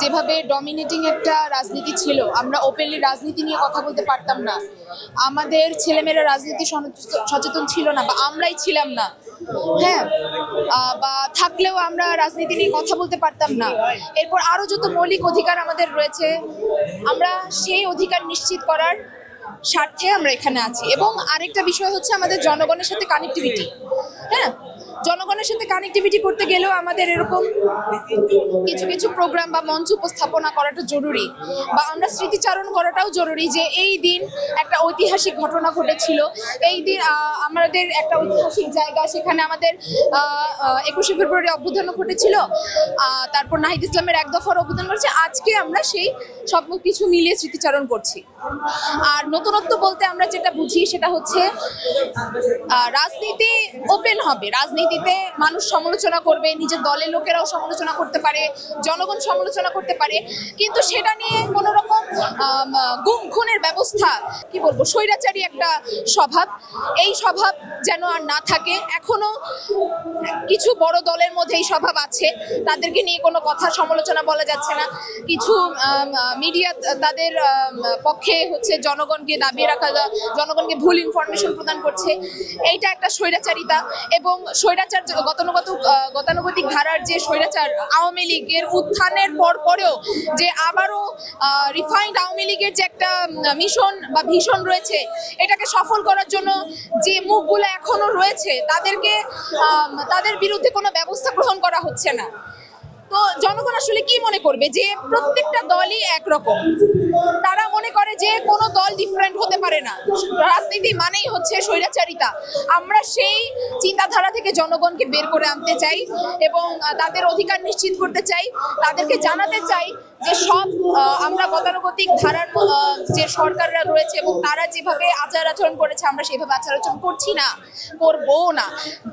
যেভাবে ডমিনেটিং একটা রাজনীতি ছিল, আমরা ওপেনলি রাজনীতি নিয়ে কথা বলতে পারতাম না। আমাদের ছেলেমেয়েরা রাজনীতি সচেতন ছিল না, বা আমরাই ছিলাম না। হ্যাঁ বা থাকলেও আমরা রাজনীতি নিয়ে কথা বলতে পারতাম না। এরপর আরও যত মৌলিক অধিকার আমাদের রয়েছে, আমরা সেই অধিকার নিশ্চিত করার স্বার্থে আমরা এখানে আছি। এবং আরেকটা বিষয় হচ্ছে আমাদের জনগণের সাথে কানেক্টিভিটি হ্যাঁ জনগণের সাথে কানেক্টিভিটি করতে গেলেও আমাদের এরকম কিছু কিছু প্রোগ্রাম বা মঞ্চ উপস্থাপনা করাটা জরুরি বা আমরা স্মৃতিচারণ করাটাও জরুরি যে এই দিন একটা ঐতিহাসিক ঘটনা ঘটেছিল। এই দিন আমাদের একটা ঐতিহাসিক জায়গা সেখানে আমাদের একুশে ফেব্রুয়ারি অভ্যুত্থান ঘটেছিল। তারপর নাহিদ ইসলামের এক দফার অভ্যুত্থান ঘটেছে। আজকে আমরা সেই সব কিছু মিলিয়ে স্মৃতিচারণ করছি। আর নতুনত্ব বলতে আমরা যেটা বুঝি সেটা হচ্ছে রাজনীতি ওপেন হবে। রাজনীতিতে মানুষ সমালোচনা করবে, নিজের দলের লোকেরাও সমালোচনা করতে পারে, জনগণ সমালোচনা করতে পারে, কিন্তু সেটা নিয়ে কোনো রকম গুম খুনের ব্যবস্থা, কি বলব, স্বৈরাচারী একটা স্বভাব। এই স্বভাব যেন আর না থাকে, এখনও কিছু বড় দলের মধ্যে এই স্বভাব আছে, তাদেরকে নিয়ে কোনো কথা সমালোচনা বলা যাচ্ছে না। কিছু মিডিয়া তাদের পক্ষে হচ্ছে জনগণকে দাবিয়ে রাখা, জনগণকে ভুল ইনফরমেশন প্রদান করছে। এইটা একটা স্বৈরাচারিতা এবং স্বৈরাচার যে গতানুগত গতানুগতিক ধারার যে স্বৈরাচার আওয়ামী লীগের উত্থানের পর পরেও যে আবারও রিফাইন্ড আওয়ামী লীগের যে একটা মিশন বা ভীষণ রয়েছে, এটাকে সফল করার জন্য যে মুখগুলো এখনও রয়েছে, তাদেরকে তাদের বিরুদ্ধে কোনো ব্যবস্থা গ্রহণ করা হচ্ছে না। তো জনগণ আসলে কি মনে করবে যে প্রত্যেকটা দলই একরকম? তারা দল ডিফারেন্ট হতে পারে না। রাজনীতি মানেই হচ্ছে স্বৈরাচারিতা। আমরা সেই চিন্তাধারা থেকে জনগণকে বের করে আনতে চাই এবং তাদের অধিকার নিশ্চিত করতে চাই, তাদেরকে জানাতে চাই গতানুগতিক ধারার যে সরকাররা রয়েছে এবং তারা যেভাবে আচার আচরণ করেছে আমরা সেভাবে আচার আচরণ করছি না করব না।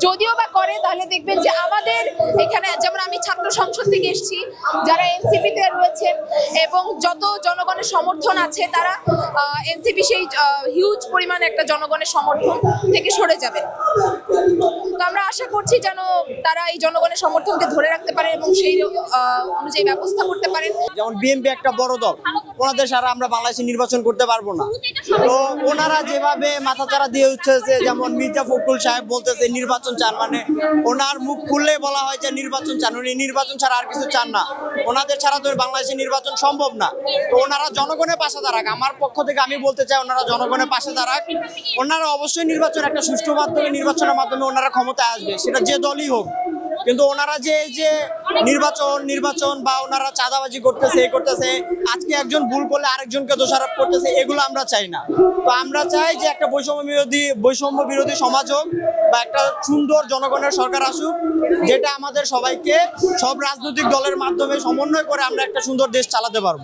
যদিও বা করে তাহলে দেখবেন যে আমাদের এখানে যেমন আমি ছাত্র সংসদ থেকে এসেছি যারা এনসিপিতে রয়েছেন এবং যত জনগণের সমর্থন আছে তারা এনসিপি সেই হিউজ পরিমাণ একটা জনগণের সমর্থন থেকে সরে যাবে। তো আমরা আশা করছি যেন তারা এই জনগণের সমর্থনকে ধরে রাখতে পারে এবং সেই অনুযায়ী ব্যবস্থা করতে পারেন। যেমন বিএনপি একটা বড় দল। ওনাদের সারা আমরা বাংলাদেশে নির্বাচন করতে পারব না। তো ওনারা যেভাবে মাথাচাড়া দিয়ে উঠতেছে যেমন মির্জা ফখরুল সাহেব বলতেছে নির্বাচন চান মানে ওনার মুখ খুললে বলা হয় যে নির্বাচন চান। উনি নির্বাচন ছাড়া আর কিছু চান না। ওনাদের ছাড়া তো বাংলাদেশে নির্বাচন সম্ভব না। তো ওনারা জনগণের পাশে দাঁড়াক। আমার পক্ষ থেকে আমি বলতে চাই ওনারা জনগণের পাশে দাঁড়াক। ওনারা অবশ্যই নির্বাচন একটা সুষ্ঠু মাধ্যমে নির্বাচনের মাধ্যমে ওনারা ক্ষমতায় আসবে। সেটা যে দলই হোক। কিন্তু ওনারা যে এই যে নির্বাচন নির্বাচন বা ওনারা চাঁদাবাজি করতেছে, এ করতেছে, আজকে একজন ভুল করলে আরেকজনকে দোষারোপ করতেছে, এগুলো আমরা চাই না। তো আমরা চাই যে একটা বৈষম্য বিরোধী বৈষম্য বিরোধী সমাজ হোক বা একটা সুন্দর জনগণের সরকার আসুক, যেটা আমাদের সবাইকে সব রাজনৈতিক দলের মাধ্যমে সমন্বয় করে আমরা একটা সুন্দর দেশ চালাতে পারব।